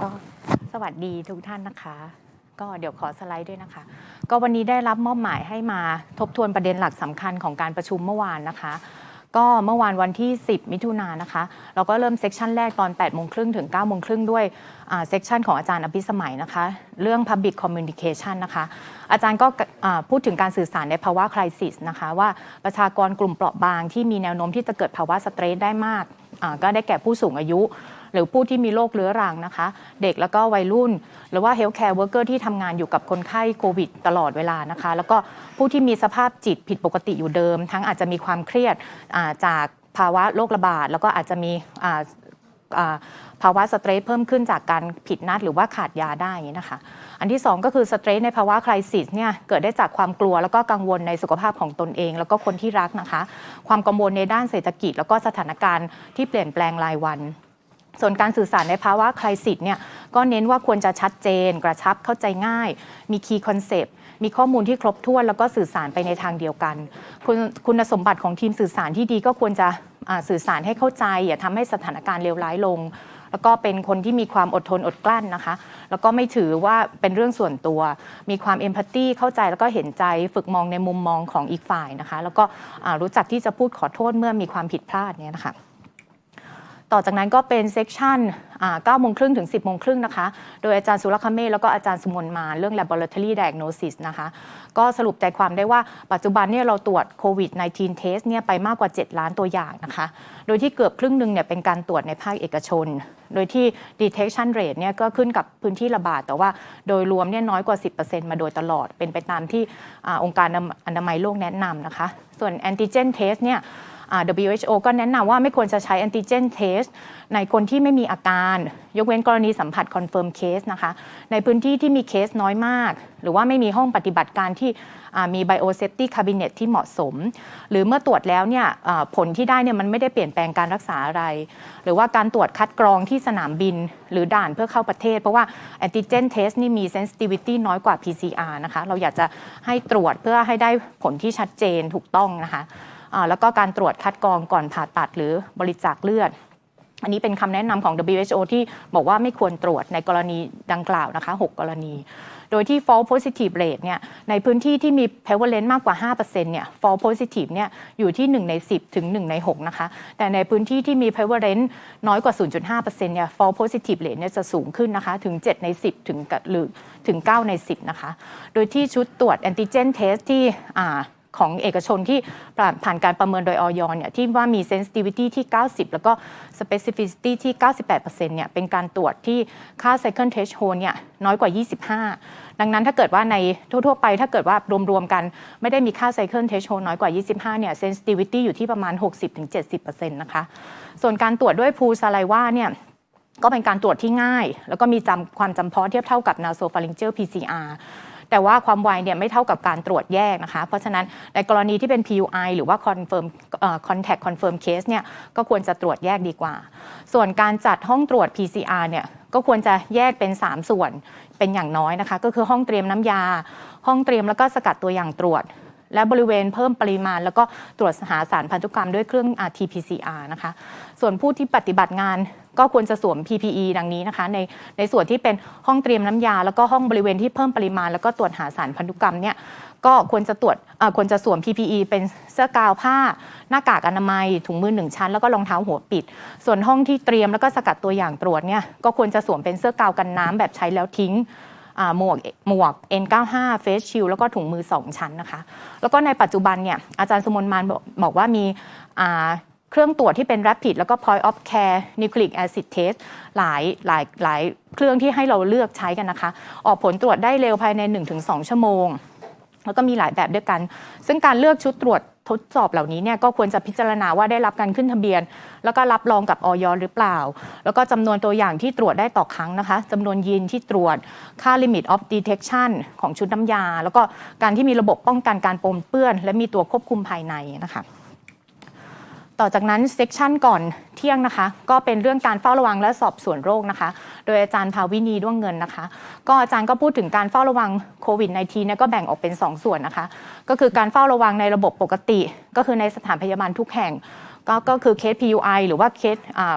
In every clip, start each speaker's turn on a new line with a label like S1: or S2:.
S1: ก็สวัสดีทุกท่านนะคะ ก็เดี๋ยวขอสไลด์ด้วยนะคะ ก็วันนี้ได้รับมอบหมายให้มาทบทวนประเด็นหลักสำคัญของการประชุมเมื่อวานนะคะ ก็เมื่อวานวันที่ 10 มิถุนายนนะคะ เราก็เริ่มเซสชันแรกตอน8โมงครึ่งถึง9โมงครึ่งด้วยเซสชันของอาจารย์อภิสมัยนะคะ เรื่อง Public Communication นะคะ อาจารย์ก็พูดถึงการสื่อสารในภาวะคริสิสนะคะว่าประชากรกลุ่มเปราะบางที่มีแนวโน้มที่จะเกิดภาวะสเตรสได้มากก็ได้แก่ผู้สูงอายุ หรือผู้ที่มีโรคเรื้อรังนะคะ เด็กแล้วก็วัยรุ่น หรือว่า healthcare worker ที่ทำงานอยู่กับคนไข้โควิดตลอดเวลานะคะ แล้วก็ผู้ที่มีสภาพจิตผิดปกติอยู่เดิม ทั้งอาจจะมีความเครียดจากภาวะโรคระบาด แล้วก็อาจจะมีภาวะสเตรสเพิ่มขึ้นจากการผิดนัดหรือว่าขาดยาได้นะคะ อันที่ 2 ก็คือสเตรสในภาวะคริสิสเนี่ยเกิดได้จากความกลัวแล้วก็กังวลในสุขภาพของตนเอง แล้วก็คนที่รักนะคะ ความกังวลในด้านเศรษฐกิจ แล้วก็สถานการณ์ที่เปลี่ยนแปลงรายวัน ส่วนการสื่อสารในภาวะคริสิสเนี่ยก็เน้นว่าควรจะชัดเจน กระชับเข้าใจง่าย มีคีย์คอนเซปต์มีข้อมูลที่ครบถ้วน แล้วก็สื่อสารไปในทางเดียวกัน คุณคุณสมบัติของทีมสื่อสารที่ดีก็ควรจะสื่อสารให้เข้าใจ อย่าทำให้สถานการณ์เลวร้ายลง แล้วก็เป็นคนที่มีความอดทนอดกลั้นนะคะ แล้วก็ไม่ถือว่าเป็นเรื่องส่วนตัว มีความเอมพัตตีเข้าใจแล้วก็เห็นใจฝึกมองในมุมมองของอีกฝ่ายนะคะ แล้วก็รู้จักที่จะพูดขอโทษเมื่อมีความผิดพลาดเนี่ยนะคะ ต่อจากนั้นก็เป็นเซกชัน9โมงครึ่งถึง 10โมงครึ่งนะคะ โดยอาจารย์สุรคเมศแล้วก็อาจารย์สมนมาเรื่อง laboratory diagnosis นะคะ ก็สรุปใจความได้ว่าปัจจุบันเนี่ยเราตรวจโควิด -19 test เนี่ยไปมากกว่า 7 ล้านตัวอย่างนะคะ โดยที่เกือบครึ่งหนึ่งเนี่ยเป็นการตรวจในภาคเอกชน โดยที่ detection rate เนี่ยก็ขึ้นกับพื้นที่ระบาด แต่ว่าโดยรวมเนี่ยน้อยกว่า 10%มาโดยตลอด เป็นไปตามที่อองค์การอนามัยโลกแนะนำนะคะ ส่วน antigen test เนี่ย WHO ก็แนะนำว่าไม่ควรจะใช้แอนติเจนเทสในคนที่ไม่มีอาการ ยกเว้นกรณีสัมผัสคอนเฟิร์มเคสนะคะในพื้นที่ที่มีเคสน้อยมาก หรือว่าไม่มีห้องปฏิบัติการที่มี Biosafety Cabinet ที่เหมาะสม หรือเมื่อตรวจแล้วเนี่ยผลที่ได้เนี่ยมันไม่ได้เปลี่ยนแปลงการรักษาอะไร หรือว่าการตรวจคัดกรองที่สนามบิน หรือด่านเพื่อเข้าประเทศ เพราะว่าแอนติเจนเทสนี่มี sensitivity น้อยกว่า PCR นะคะ เราอยากจะให้ตรวจเพื่อให้ได้ผลที่ชัดเจนถูกต้องนะคะ แล้วก็การตรวจคัดกรองก่อนผ่าตัดหรือบริจาคเลือด อันนี้เป็นคำแนะนำของ WHO ที่บอกว่าไม่ควรตรวจในกรณีดังกล่าวนะคะ 6 กรณีโดยที่ false positive rate เนี่ยในพื้นที่ที่มี prevalence มากกว่า 5%เนี่ย false positive เนี่ยอยู่ที่ 1 ใน 10 ถึง 1 ใน 6 นะคะ แต่ในพื้นที่ที่มี prevalence น้อยกว่า 0.5%เนี่ย false positive rate เนี่ยจะสูงขึ้นนะคะ ถึง 7 ใน 10 ถึงหรือถึง 9 ใน 10 นะคะ โดยที่ชุดตรวจ antigen test ที่อ่า ของเอกชนที่ผ่านการประเมินโดยออยเนี่ยที่ว่ามี sensitivity ที่ 90 แล้วก็ specificity ที่ 98%เนี่ยเป็นการตรวจที่ค่า second threshold เนี่ยน้อยกว่า 25 ดังนั้นถ้าเกิดว่าในทั่ว ๆ ไปถ้าเกิดว่ารวม ๆ กันไม่ได้มีค่า second threshold น้อยกว่า 25 เนี่ย sensitivity อยู่ที่ประมาณ 60-70%นะคะส่วนการตรวจด้วย pool saliva เนี่ยก็เป็นการตรวจที่ง่าย แล้วก็มีจำความจำเพาะเทียบเท่ากับ nasopharyngeal PCR แต่ว่าความไวเนี่ยไม่เท่ากับการตรวจแยกนะคะ เพราะฉะนั้นในกรณีที่เป็น PUI หรือว่า confirm เอ่อ contact confirm case เนี่ยก็ควรจะตรวจแยกดีกว่า ส่วนการจัดห้องตรวจ PCR เนี่ยก็ควรจะแยกเป็น 3 ส่วนเป็นอย่างน้อยนะคะ ก็คือห้องเตรียมน้ำยา ห้องเตรียมแล้วก็สกัดตัวอย่างตรวจ และบริเวณเพิ่มปริมาณ แล้วก็ตรวจหาสารพันธุกรรมด้วยเครื่อง RT-PCR นะคะ ส่วนผู้ที่ปฏิบัติงานก็ควรจะสวม PPE ดังนี้นะคะ ในในส่วนที่เป็นห้องเตรียมน้ำยา แล้วก็ห้องบริเวณที่เพิ่มปริมาณ แล้วก็ตรวจหาสารพันธุกรรมเนี่ยก็ควรจะตรวจควรจะสวม PPE เป็นเสื้อกาวผ้า หน้ากากอนามัย ถุงมือหนึ่งชั้น แล้วก็รองเท้าหัวปิด ส่วนห้องที่เตรียมแล้วก็สกัดตัวอย่างตรวจเนี่ยก็ควรจะสวมเป็นเสื้อกาวกันน้ำแบบใช้แล้วทิ้ง หมวกหมวก N95 Face Shield แล้วก็ถุงมือ 2 ชั้นนะคะ แล้วก็ในปัจจุบันเนี่ยอาจารย์สมนมานบอกบอกว่ามีเครื่องตรวจที่เป็น Rapid แล้วก็ Point of Care Nucleic Acid Test หลายหลายหลายเครื่องที่ให้เราเลือกใช้กันนะคะ ออกผลตรวจได้เร็วภายใน 1-2 ชั่วโมง แล้วก็มีหลายแบบด้วยกัน ซึ่งการเลือกชุดตรวจ ทดสอบเหล่านี้เนี่ยก็ควรจะพิจารณาว่าได้รับการขึ้นทะเบียน แล้วก็รับรองกับออยหรือเปล่า แล้วก็จำนวนตัวอย่างที่ตรวจได้ต่อครั้งนะคะจำนวนยีนที่ตรวจค่า limit of detection ของชุดน้ำยา แล้วก็การที่มีระบบป้องกันการปนเปื้อน และมีตัวควบคุมภายในนะคะ ต่อจากนั้นเซกชันก่อนเที่ยงนะคะ ก็เป็นเรื่องการเฝ้าระวังและสอบสวนโรคนะคะ โดยอาจารย์ภาวินีด้วงเงินนะคะ ก็อาจารย์ก็พูดถึงการเฝ้าระวังโควิด -19 เนี่ยก็แบ่งออกเป็น 2 ส่วนนะคะ ก็คือการเฝ้าระวังในระบบปกติ ก็คือในสถานพยาบาลทุกแห่งก็ก็คือเคส PUI หรือว่าเคส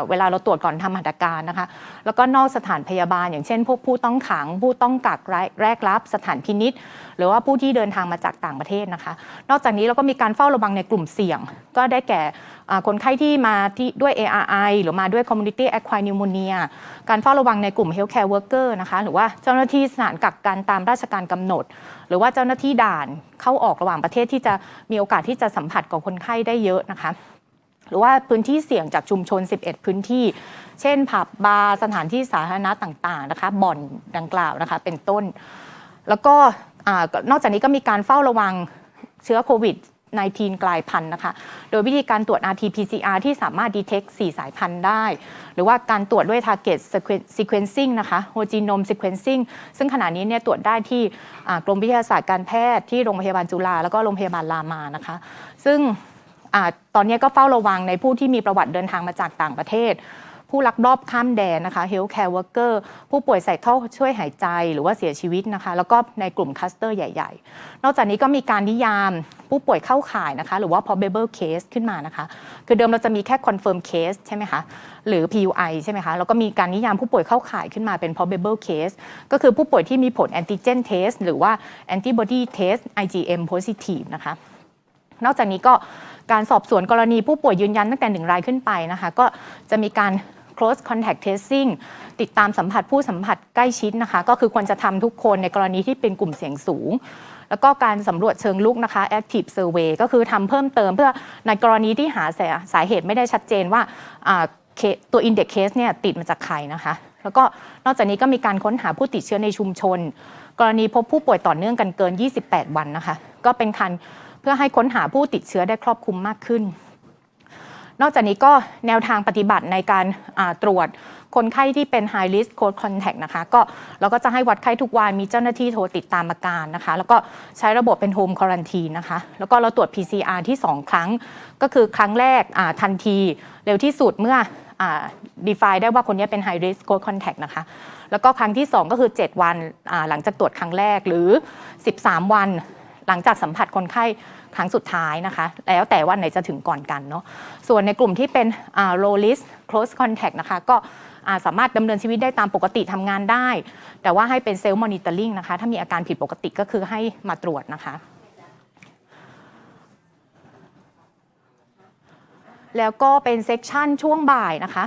S1: เวลาเราตรวจก่อนทำหัตถการนะคะ แล้วก็นอกสถานพยาบาล อย่างเช่น พวกผู้ต้องขัง ผู้ต้องกักแรกรับ สถานพินิษหรือว่าผู้ที่เดินทางมาจากต่างประเทศนะคะ นอกจากนี้เราก็มีการเฝ้าระวังในกลุ่มเสี่ยง ก็ได้แก่ คนไข้ที่มาที่ด้วย ARI หรือมาด้วย Community Acquired Pneumonia การเฝ้าระวังในกลุ่ม Healthcare Worker นะคะหรือว่าเจ้าหน้าที่สถานกักกันตามราชการกำหนด หรือว่าเจ้าหน้าที่ด่านเข้าออกระหว่างประเทศที่จะมีโอกาสที่จะสัมผัสกับคนไข้ได้เยอะนะคะหรือว่าพื้นที่เสี่ยงจากชุมชน 11 พื้นที่ เช่น ผับบาร์สถานที่สาธารณะต่างๆนะคะบ่อนดังกล่าวนะคะเป็นต้น แล้วก็นอกจากนี้ก็มีการเฝ้าระวังเชื้อโควิด 19 กลายพันธุ์นะคะ โดยวิธีการตรวจ RT-PCR ที่สามารถ detect 4 สายพันธุ์ได้ หรือว่าการตรวจด้วย target sequencing นะคะ whole genome sequencing ซึ่งขณะนี้เนี่ยตรวจได้ที่กรมวิทยาศาสตร์การแพทย์ที่โรงพยาบาลจุฬาแล้วก็โรงพยาบาลรามานะคะ ซึ่งอตอนนี้ก็เฝ้าระวังในผู้ที่มีประวัติเดินทางมาจากต่างประเทศ ผู้ลักลอบข้ามแดนนะคะ healthcare worker ผู้ป่วยใส่ท่อช่วยหายใจหรือว่าเสียชีวิตนะคะ แล้วก็ในกลุ่มคัสเตอร์ใหญ่ ๆ นอกจากนี้ก็มีการนิยามผู้ป่วยเข้าข่ายนะคะ หรือว่า probable case ขึ้นมานะคะ คือเดิมเราจะมีแค่ confirm case ใช่ไหมคะ หรือ PUI ใช่ไหมคะ แล้วก็มีการนิยามผู้ป่วยเข้าข่ายขึ้นมาเป็น probable case ก็คือผู้ป่วยที่มีผล antigen test หรือว่า antibody test IgM positive นะคะ นอกจากนี้ก็การสอบสวนกรณีผู้ป่วยยืนยันตั้งแต่หนึ่งรายขึ้นไปนะคะ ก็จะมีการ close contact tracing ติดตามสัมผัสผู้สัมผัสใกล้ชิดนะคะ ก็คือควรจะทำทุกคนในกรณีที่เป็นกลุ่มเสี่ยงสูง แล้วก็การสำรวจเชิงลุกนะคะ active survey ก็คือทำเพิ่มเติมเพื่อในกรณีที่หาสาเหตุไม่ได้ชัดเจนว่าตัว index case เนี่ยติดมาจากใครนะคะแล้วก็นอกจากนี้ก็มีการค้นหาผู้ติดเชื้อในชุมชน กรณีพบผู้ป่วยต่อเนื่องกันเกิน 28 วันนะคะ ก็เป็นการเพื่อให้ค้นหาผู้ติดเชื้อได้ครอบคลุมมากขึ้น นอกจากนี้ก็แนวทางปฏิบัติในการตรวจคนไข้ที่เป็น high risk close contact นะคะก็เราก็จะให้วัดไข้ทุกวันมีเจ้าหน้าที่โทรติดตามอาการนะคะ แล้วก็ใช้ระบบเป็น home quarantine นะคะ แล้วก็เราตรวจ PCR ที่ 2 ครั้ง ก็คือครั้งแรกทันที เร็วที่สุดเมื่ออ define ได้ว่าคนนี้เป็น high risk close contact นะคะ แล้วก็ครั้งที่ 2 ก็คือ 7 วันหลังจากตรวจครั้งแรกหรือ 13 วัน หลังจากสัมผัสคนไข้ครั้งสุดท้ายนะคะ แล้วแต่ว่าไหนจะถึงก่อนกันเนาะส่วนในกลุ่มที่เป็น low risk close contact นะคะ ก็าสามารถดำเนินชีวิตได้ตามปกติทำงานได้ แต่ว่าให้เป็นเซลล์มอนิเตอร์ลิงนะคะ ถ้ามีอาการผิดปกติก็คือให้มาตรวจนะคะ แล้วก็เป็นเซกชันช่วงบ่ายนะคะ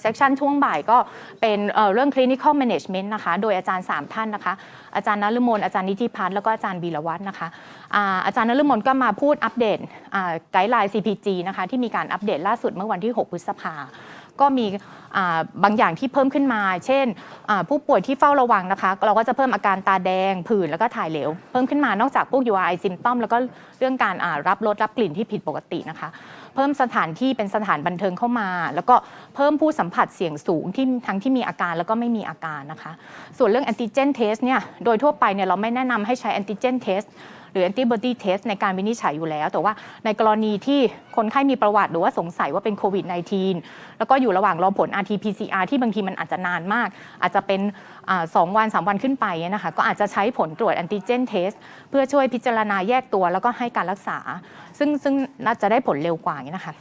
S1: เซกชันช่วงบ่ายก็เป็นเเรื่อง clinical management นะคะ โดยอาจารย์ 3 ท่านนะคะ อาจารย์นฤมลอาจารย์นิติพัฒน์แล้วก็อาจารย์บีรวัฒน์นะคะอาอาจารย์นฤมลก็มาพูดอัปเดตไกด์ไลน์ CPG นะคะที่มีการอัปเดตล่าสุดเมื่อวันที่ 6 พฤษภาก็มี อ่าบางอย่างที่เพิ่มขึ้นมา เช่น ผู้ป่วยที่เฝ้าระวังนะคะ เราก็จะเพิ่มอาการตาแดง ผื่นแล้วก็ถ่ายเหลว เพิ่มขึ้นมานอกจากพวก URI symptom แล้วก็เรื่องการรับรสรับกลิ่นที่ผิดปกตินะคะ เพิ่มสถานที่เป็นสถานบันเทิงเข้ามา แล้วก็เพิ่มผู้สัมผัสเสี่ยงสูงที่ทั้งที่มีอาการแล้วก็ไม่มีอาการนะคะ ส่วนเรื่อง antigen test เนี่ยโดยทั่วไปเนี่ยเราไม่แนะนำให้ใช้ antigen test ห รือ antibody test ในการวินิจฉัยอยู่แล้ว แต่ว่าในกรณีที่คนไข้มีประวัติหรือว่าสงสัยว่าเป็นโควิด -19 แล้วก็อยู่ระหว่างรอผล RT-PCR ที่บางทีมันอาจจะนานมาก อาจจะเป็นสองวัน3วันขึ้นไปนะคะก็อาจจะใช้ผลตรวจ antigen test เพื่อช่วยพิจารณาแยกตัวแล้วก็ให้การรักษา ซึ่งซึ่งน่าจะได้ผลเร็วกว่านี้นะคะ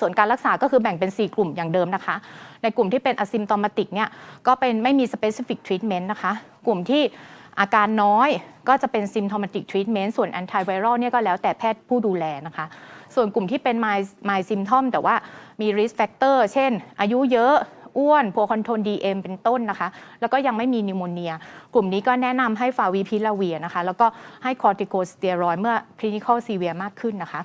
S1: ส่วนการรักษาก็คือแบ่งเป็น 4 กลุ่มอย่างเดิมนะคะ ในกลุ่มที่เป็น asymptomatic เนี่ยก็เป็นไม่มี specific treatment นะคะ กลุ่มที่ อาการน้อยก็จะเป็น symptomatic treatment ส่วน antiviral เนี่ยก็แล้วแต่แพทย์ผู้ดูแลนะคะ ส่วนกลุ่มที่เป็น mild mild symptom แต่ว่ามี risk factor เช่น อายุเยอะอ้วน poor control DM เป็นต้นนะคะ แล้วก็ยังไม่มีนิโมเนีย กลุ่มนี้ก็แนะนำให้ฟาวิพิลาเวียนะคะ แล้วก็ให้คอร์ติโคสเตียรอยเมื่อ clinical severe มากขึ้นนะคะ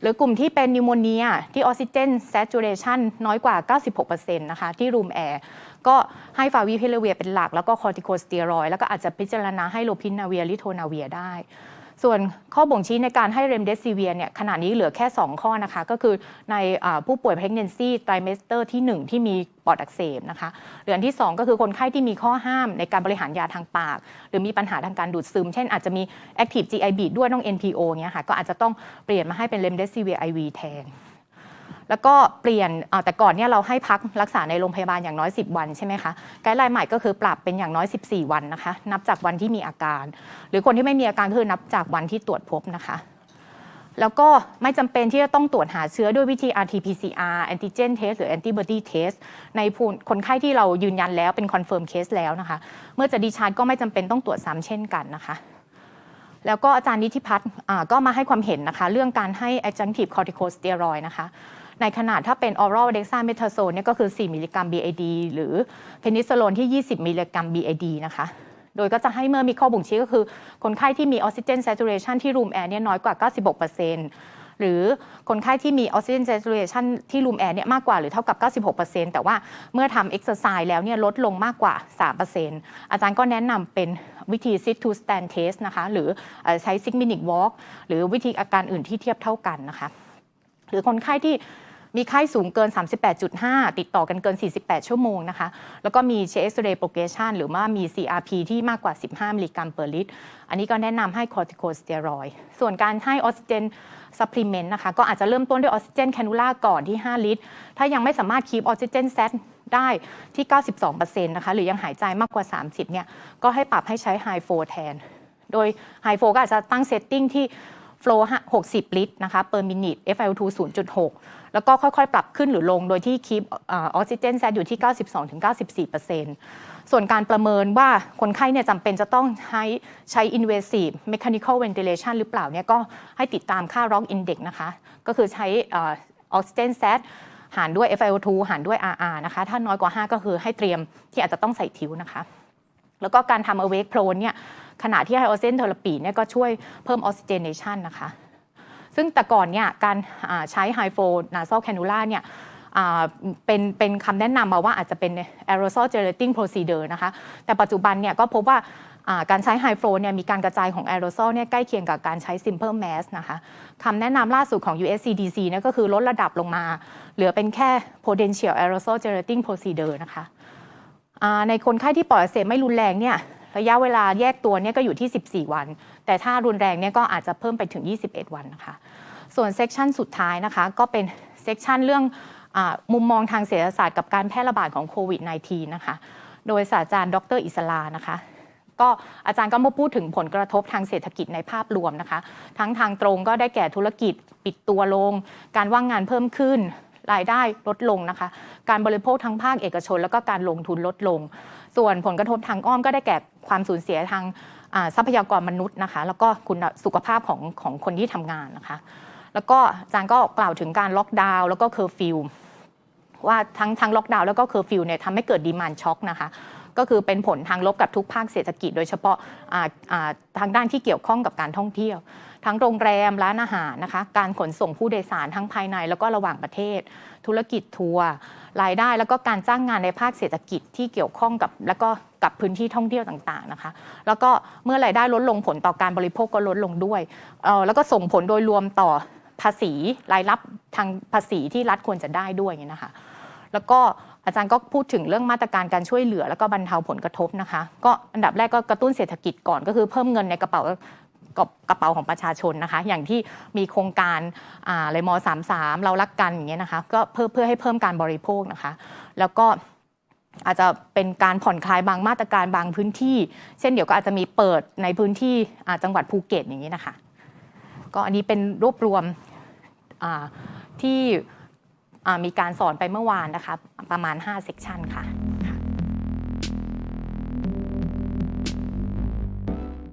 S1: หรือกลุ่มที่เป็นนิวโมเนียที่ออกซิเจน saturation น้อยกว่า 96%นะคะ ที่รูมแอร์ ก็ให้ฟาวิพิลาเวียเป็นหลัก แล้วก็คอร์ติโคสเตียรอยแล้วก็อาจจะพิจารณาให้โลพินาเวียลิโทนาเวียได้ ส่วนข้อบ่งชี้ในการให้เรมเดซิเวียเนี่ยขณะนี้เหลือแค่ 2 ข้อนะคะ ก็คือในอผู้ป่วย pregnancy trimester ที่ 1 ที่มีปอดอักเสบนะคะหรืออันที่ 2 ก็คือคนไข้ที่มีข้อห้ามในการบริหารยาทางปาก หรือมีปัญหาทางการดูดซึม เช่นอาจจะมี active GI bead ด้วยต้อง NPO เงี้ยค่ะก็อาจจะต้องเปลี่ยนมาให้เป็น remdesivir IV แทน แล้วก็เปลี่ยนแต่ก่อนเนี่ยเราให้พักรักษาในโรงพยาบาลอย่างน้อย 10 วันใช่ไหมคะไกด์ไลน์ใหม่ก็คือปรับเป็นอย่างน้อย 14 วันนะคะ นับจากวันที่มีอาการ หรือคนที่ไม่มีอาการก็คือนับจากวันที่ตรวจพบนะคะแล้วก็ไม่จำเป็นที่จะต้องตรวจหาเชื้อด้วยวิธี RT-PCR antigen test หรือ antibody test ในผู้คนไข้ที่เรายืนยันแล้วเป็น confirm case แล้วนะคะ เมื่อจะดีชาร์จก็ไม่จำเป็นต้องตรวจซ้ำเช่นกันนะคะ แล้วก็อาจารย์นิติพัฒน์ก็มาให้ความเห็นนะคะ เรื่องการให้ adjunctive corticosteroid นะคะ ในขนาดถ้าเป็น oral dexamethasone เนี่ยก็คือ 4 มิลลิกรัม BID หรือเพนิซิลลินที่ 20 มิลลิกรัม BID นะคะโดยก็จะให้เมื่อมีข้อบ่งชี้ก็คือ คนไข้ที่มีออกซิเจน saturation ที่ room air เนี่ยน้อยกว่า 96%หรือคนไข้ที่มีออกซิเจน saturation ที่ room air เนี่ยมากกว่าหรือเท่ากับ 96%แต่ว่าเมื่อทำ exercise แล้วเนี่ยลดลงมากกว่า 3%อาจารย์ก็แนะนำเป็นวิธี sit to stand test นะคะ หรือเอ่อใช้ six minute walk หรือวิธีอาการอื่นที่เทียบเท่ากันนะคะ หรือคนไข้ที่ มีไข้สูงเกิน 38.5 ติดต่อกันเกิน 48 ชั่วโมงนะคะ แล้วก็มี chest ray progression หรือว่ามี CRP ที่มากกว่า 15 มิลลิกรัมเปอร์ลิตร อันนี้ก็แนะนำให้ corticosteroid ส่วนการให้ออกซิเจน supplement นะคะ ก็อาจจะเริ่มต้นด้วยออกซิเจนแคนูล่าก่อนที่ 5 ลิตร ถ้ายังไม่สามารถคีบออกซิเจนแซตได้ที่ 92%นะคะหรือยังหายใจมากกว่า 30เนี่ยก็ให้ปรับให้ใช้ high flow แทน โดย high flow ก็อาจจะตั้งเซตติ้งที่ flow 60 ลิตรนะคะ per minute FiO2 0.6 แล้วก็ค่อยๆ ปรับขึ้นหรือลงโดยที่คีปออกซิเจนแซดอยู่ที่ 92-94%ส่วนการประเมินว่าคนไข้เนี่ยจำเป็นจะต้องใช้ใช้ invasive mechanical ventilation หรือเปล่าเนี่ยก็ให้ติดตามค่า ROC index นะคะ ก็คือใช้ออกซิเจนแซดหารด้วย FiO2 หารด้วย RR นะคะ ถ้าน้อยกว่า 5 ก็คือให้เตรียมที่อาจจะต้องใส่ทิวนะคะ แล้วก็การทำ awake prone เนี่ยขณะที่ไฮออกซิเจนเทอราปีเนี่ยก็ช่วยเพิ่มออกซิเจนเนชันนะคะ ซึ่งแต่ก่อนเนี่ยการใช้ไฮโฟนาซอลแคนูล่าเนี่ยเป็นเป็นคำแนะนำมาว่าอาจจะเป็น aerosol generating procedure นะคะ แต่ปัจจุบันเนี่ยก็พบว่าการใช้ไฮโฟเนี่ยมีการกระจายของ aerosol เนี่ยใกล้เคียงกับการใช้ simple mass นะคะคำแนะนำล่าสุดของ USCDC เนี่ยก็คือลดระดับลงมา เหลือเป็นแค่ potential aerosol generating procedure นะคะในคนไข้ที่ปอดอักเสบไม่รุนแรงเนี่ย ระยะเวลาแยกตัวเนี่ยก็อยู่ที่ 14 วัน แต่ถ้ารุนแรงเนี่ยก็อาจจะเพิ่มไปถึง 21 วันนะคะ ส่วนเซกชันสุดท้ายนะคะ ก็เป็นเซกชันเรื่องอมุมมองทางเศรษฐศาสตร์กับการแพร่ระบาดของโควิด -19 นะคะ โดยศาสตราจารย์ดรอิสลานะคะก็อาจารย์ก็มาพูดถึงผลกระทบทางเศรษฐกิจในภาพรวมนะคะ ทั้งทางตรงก็ได้แก่ธุรกิจปิดตัวลง การว่างงานเพิ่มขึ้น รายได้ลดลงนะคะ การบริโภคทั้งภาคเอกชน แล้วก็การลงทุนลดลง ส่วนผลกระทบทางอ้อมก็ได้แก่ความสูญเสียทางทรัพยากรมนุษย์นะคะ แล้วก็คุณสุขภาพของของคนที่ทำงานนะคะ แล้วก็อาจารย์ก็กล่าวถึงการล็อกดาวน์แล้วก็เคอร์ฟิวว่าทั้งทั้งล็อกดาวน์แล้วก็เคอร์ฟิวเนี่ยทำให้เกิดดีมานช็อคนะคะก็คือเป็นผลทางลบกับทุกภาคเศรษฐกิจ โดยเฉพาะทางด้านที่เกี่ยวข้องกับการท่องเที่ยว ทั้งโรงแรมร้านอาหารนะคะ การขนส่งผู้โดยสารทั้งภายในแล้วก็ระหว่างประเทศ ธุรกิจทัวร์รายได้แล้วก็การจ้างงานในภาคเศรษฐกิจที่เกี่ยวข้องกับแล้วก็กับพื้นที่ท่องเที่ยวต่างๆนะคะ แล้วก็เมื่อรายได้ลดลงผลต่อการบริโภคก็ลดลงด้วยเออแล้วก็ส่งผลโดยรวมต่อภาษีรายรับทางภาษีที่รัฐควรจะได้ด้วยนะคะ แล้วก็อาจารย์ก็พูดถึงเรื่องมาตรการการช่วยเหลือ แล้วก็บรรเทาผลกระทบนะคะ ก็อันดับแรกก็กระตุ้นเศรษฐกิจก่อนก็คือเพิ่มเงินในกระเป๋า กระกระเป๋าของประชาชนนะคะ อย่างที่มีโครงการอ่าเลยม33 เรารักกันอย่างเงี้ยนะคะก็เพื่อเพื่อให้เพิ่มการบริโภคนะคะ แล้วก็อาจจะเป็นการผ่อนคลายบางมาตรการบางพื้นที่ เช่นเดี๋ยวก็อาจจะมีเปิดในพื้นที่จังหวัดภูเก็ตอย่างนี้นะคะ ก็อันนี้เป็นรวบรวมที่มีการสอนไปเมื่อวานนะคะ ประมาณ 5 เซกชันค่ะ